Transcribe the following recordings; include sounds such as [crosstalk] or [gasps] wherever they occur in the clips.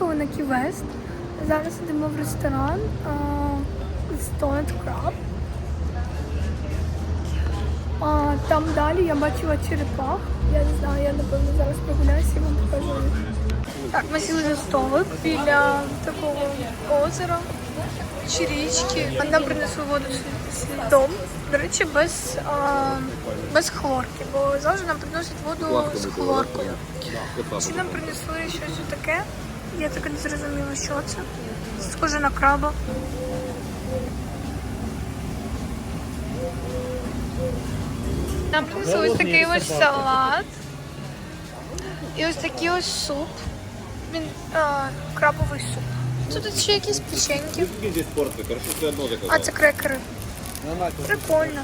приїхали на Ківест. Зараз йдемо в ресторан Stoned Crab. А, там далі я бачила черепах. Я не знаю, я напевно зараз прогуляюся і вам покажу. Так, ми сіли за столик біля такого озера чи річки. А Нам принесли воду дом. До речі, без, а, без хлорки, бо завжди нам приносять воду з хлоркою. Чи нам принесли щось таке? Я так і не зрозуміла, що це. Схоже на краба. Нам принесли ось такий ось салат. І ось такий ось суп. Він а, крабовий суп. Тут ще якісь печеньки. А це крекери. Прикольно.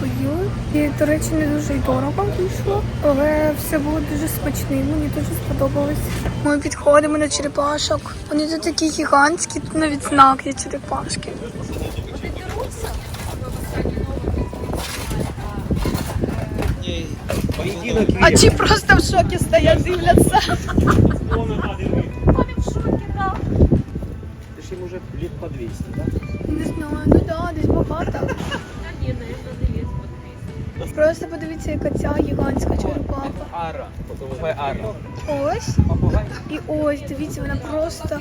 Поїли. І, до речі, не дуже й дорого вийшло, але все було дуже смачне. Мені дуже сподобалось. Ми підходимо до черепашок. Вони тут такі гігантські, тут навіть знак є черепашки. А чи просто в шокі стоять, дивляться? Вони в шокі, так. Ты ж им уже лет по 200, да? Подивіться, яка ця гігантська черепаха. Ара. Попугай Ара. Ось Попугай. і ось, дивіться, вона просто.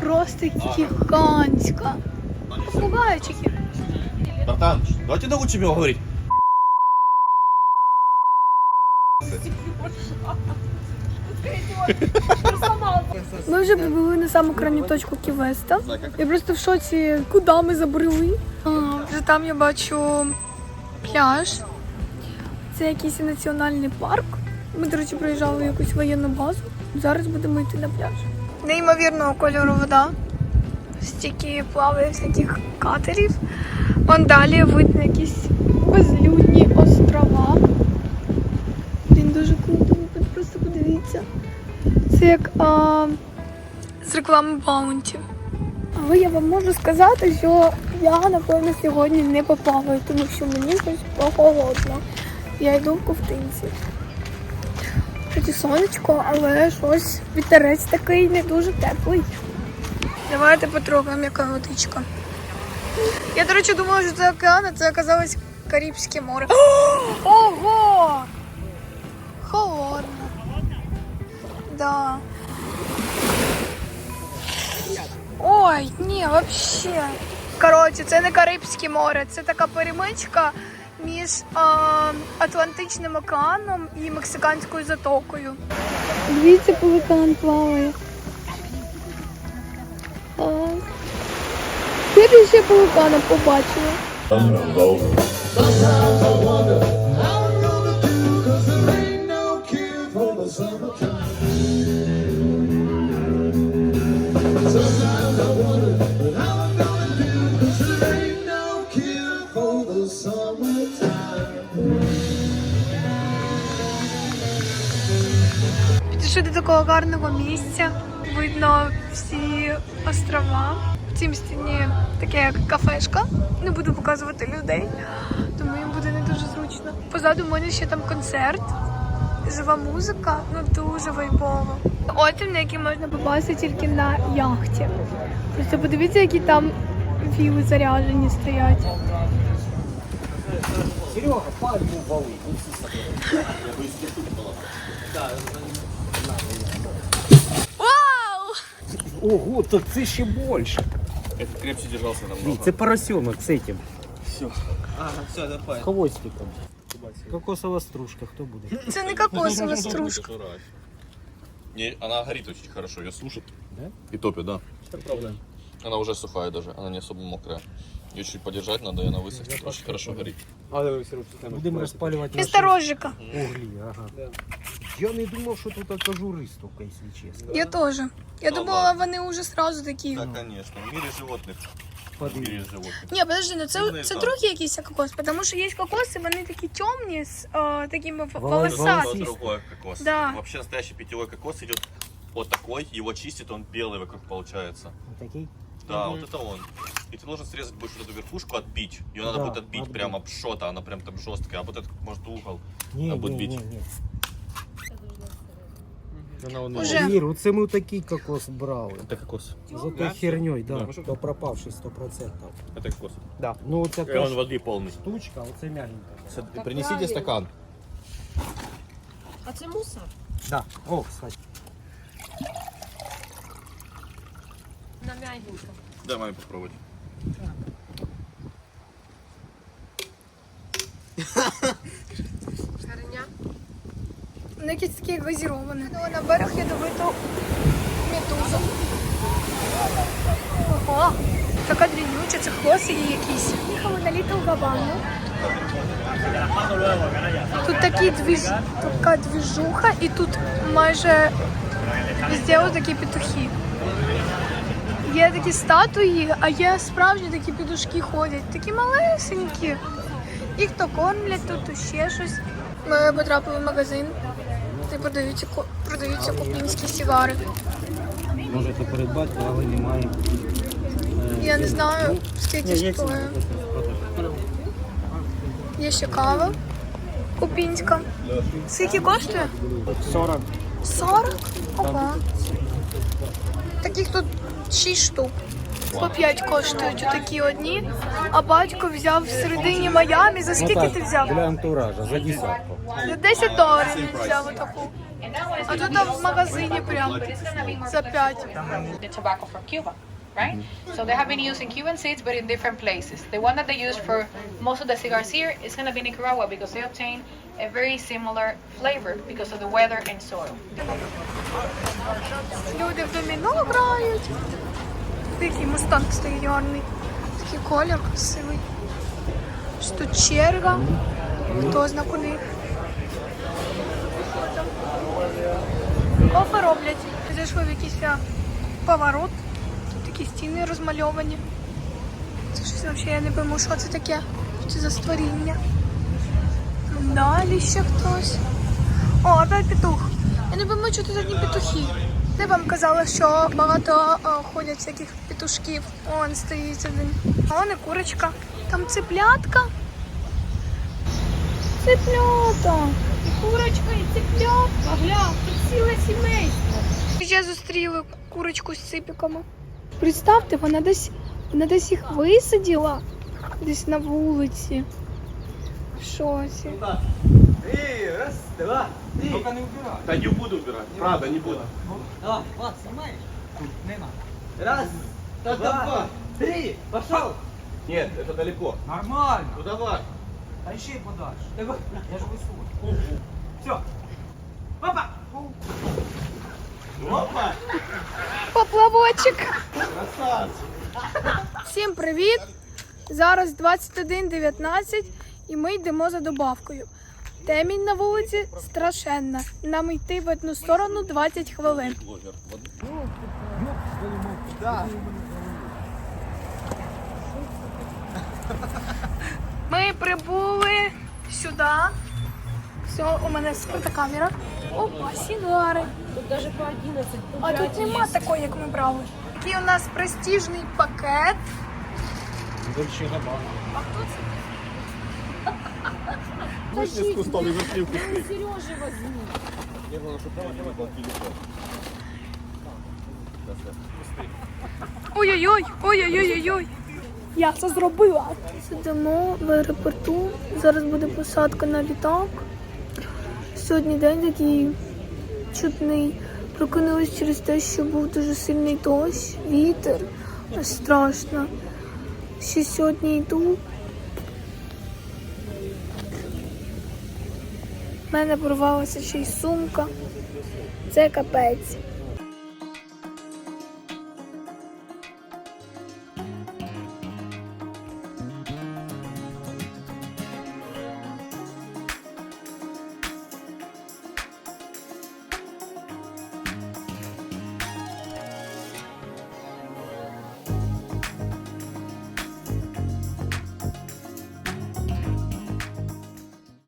Просто гігантська. Попугайчики. Братан, давайте научим его говорить. Ми вже прибули на саму крайню точку Ківеста. Я просто в шоці, куди ми забрели. А, вже там я бачу пляж. Це якийсь національний парк. Ми, до речі, проїжджали в якусь воєнну базу. Зараз будемо йти на пляж. Неймовірного кольору вода. Стільки плаває всяких катерів. Вон далі видно якісь безлюдні острова. Він дуже круто, ви просто подивіться. Це як а, з реклами Баунті. Але я вам можу сказати, що я, напевно, сьогодні не поплаваю, тому що мені щось прохолодно. Я йду в ковтинці. Хоч і сонечко, але щось вітерець такий не дуже теплий. Давайте потрогаємо, яка водичка. Я, до речі, думала, що це океан, а це оказалось Карибське море. [gasps] Ого! Холодно. Да. Ой, ні, вообще. Коротше, це не Карибське море, це така перемичка між е, Атлантичним океаном і Мексиканською затокою. Дивіться, пеликан плаває. Ти ще пеликана побачила? Підійшли до такого гарного місця. Видно всі острова. В цій стіні таке як кафешка. Не буду показувати людей, тому їм буде не дуже зручно. Позаду в мене ще там концерт. Жива музика, ну дуже вайбово. Отим, на який можна попасти тільки на яхті. Просто подивіться, які там віли заряджені стоять. Серега, пальму вали. Вау! Ого, так це ще більше. Это крепче держался Ні, намного. це поросенок з этим. Все. А, все, давай. Хвостиком. Кокосова стружка, хто буде? [laughs] Це не кокосова стружка. Не, она горит очень хорошо, ее сушит. Да? И топит, да. Що проблем? Она уже сухая даже, она не особо мокрая. Ее чуть подержать надо, и она высохнет. Очень хорошо горит. Будемо розпалювати Місто Розжика. углі, ага. Я не думав, що тут ажури столько, якщо чесно. Я теж. Я Ну, думала, ладно. вони вже сразу такі. Да, конечно. В мире животных. В Подивись. мире животных. Ні, подожди, ну це, Різний це там. другий якийсь кокос, тому що є кокоси, вони такі темні з е, такими в- Волос- волосами. Это другой кокос. Да. Вообще настоящий питьевой кокос идет Вот такой, его чистит, он белый вокруг получается. Такий? Да, вот это он. И ты должен срезать будешь вот эту верхушку, отбить. Ее надо Да, будет отбить отбить. прям об что-то, она прям там жесткая. А вот этот, может, угол. Ні, Надо ні, бить. ні, ні. Уже. Ір, оце ми такий кокос брали. Это кокос. За той херньою, да. Да. То пропавший 100%. Это кокос. Да. Ну оце И он теж воды полный. штучка, оце м'ягенька. Принесите стакан. А це мусор? Да. О, кстати. На мягенько. Дай маме попробовать. [laughs] Шареня. Воно якесь таке газіроване. Ну, на берег ядовиту медузу. Ого, така дрібнюча, це хвостики якісь. Їхали на Літл Гавану. Тут такі двіж... така двіжуха, і тут майже везде такі петухи. Є такі статуї, а є справжні такі петушки ходять, такі малесенькі. Їх то кормлять, тут ще щось. Ми потрапили в магазин, де продаються, продаються купінські сігари. Можете придбати, але немає. Я не знаю, скільки стоїть. Є ще кава купінська. Скільки коштує? 40. 40? Ого. Таких тут 6 штук. По 5 коштують такі одні, а батько взяв в середині Майами. За скільки ти взяв? Для антуража, за десятку. За 10 доларів він взяв отаку. А тут в магазині прям за 5. the tobacco from Cuba, right? So they have been using Cuban seeds, but in different places. The one that they use for most of the cigars here is going to be Nicaragua because they obtain a very similar flavor because of the weather and soil. Люди в доміно грають. Такий мустанг стоїть гарний. Такий колір красивий. Ось Тут черга. Хто зна куди. Кофе роблять. Зайшли в якийсь а, поворот. Такі стіни розмальовані. Це щось взагалі я не пойму, що це таке. Що це за створіння. Далі ще хтось. О, опять петух. Я не пойму, що тут одні петухи. Де вам казала, що багато е, ходять всяких петушків. Он стоїть один. А і курочка. Там цеплятка. Цеплята. І курочка, і цеплятка. Гля, тут ціле сімейство. Ще зустріли курочку з ципіками. Представте, вона десь, вона десь їх висадила. Десь на вулиці. В шоці. Да не буду убирать. Правда, не буду. Раз, два, три, пошел. Нет, это далеко. Нормально. Ну давай. А еще и подальше. Я же высу. Все. Папа. Опа. Поплавочок. Всім привіт! Зараз 21.19 і ми йдемо за добавкою. Темінь на вулиці страшенна. Нам йти в одну сторону 20 хвилин. Ми прибули сюди. Все, у мене скрита камера. Опа, сігари. Тут даже по 11. А тут нема такої, як ми брали. Такий у нас престижний пакет. Дольче Габбана. А тут Вышли с кустом и зашли в кусты. Сережи возьми. Я главное, чтобы там не был телефон. Ой-ой-ой, ой-ой-ой-ой. Я це зробила. Сидимо в аеропорту. Зараз буде посадка на літак. Сьогодні день такий чутний. Прокинулись через те, що був дуже сильний дощ, вітер. Аж страшно. Ще сьогодні йду. У мене порвалася ще й сумка. Це капець.